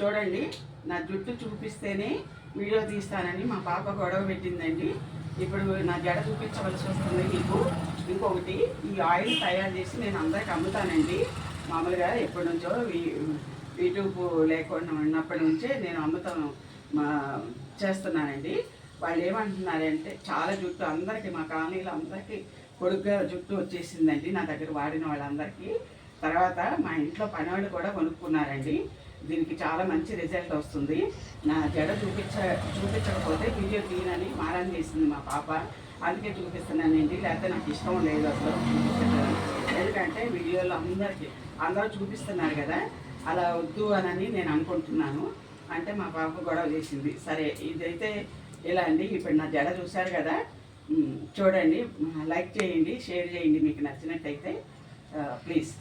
చూడండి నా జుట్టు చూపిస్తేనే వీడియో తీస్తానని మా పాప గొడవ పెట్టిందండి. ఇప్పుడు నా జడ చూపించవలసి వస్తుంది మీకు. ఇంకొకటి ఈ ఆయిల్ తయారు చేసి నేను అందరికి అమ్ముతానండి. మామూలుగా ఎప్పటి నుంచో యూట్యూబ్ లేకుండా ఉన్నప్పటి నుంచే నేను అమ్ముతాను మా చేస్తున్నానండి. వాళ్ళు ఏమంటున్నారంటే చాలా జుట్టు అందరికీ మా కాలనీలో అందరికీ పొడుగ్గా జుట్టు వచ్చేసిందండి నా దగ్గర వాడిన వాళ్ళందరికీ. తర్వాత మా ఇంట్లో పనివాళ్ళు కూడా కొనుక్కున్నారండి. దీనికి చాలా మంచి రిజల్ట్ వస్తుంది. నా జడ చూపించ చూపించకపోతే వీడియో తీయనని మారం చేసింది మా పాప. అందుకే చూపిస్తున్నానండి లేకపోతే నాకు ఇష్టం లేదు అసలు ఎందుకంటే వీడియోలో అందరికీ అందరూ చూపిస్తున్నారు కదా. అలా వద్దు అని నేను అనుకుంటున్నాను. అంటే మా పాప గొడవ చేసింది. సరే ఇదైతే ఇలా అండి? ఇప్పుడు నా జడ చూశారు కదా. చూడండి. లైక్ చేయండి షేర్ చేయండి మీకు నచ్చినట్టయితే. ప్లీజ్.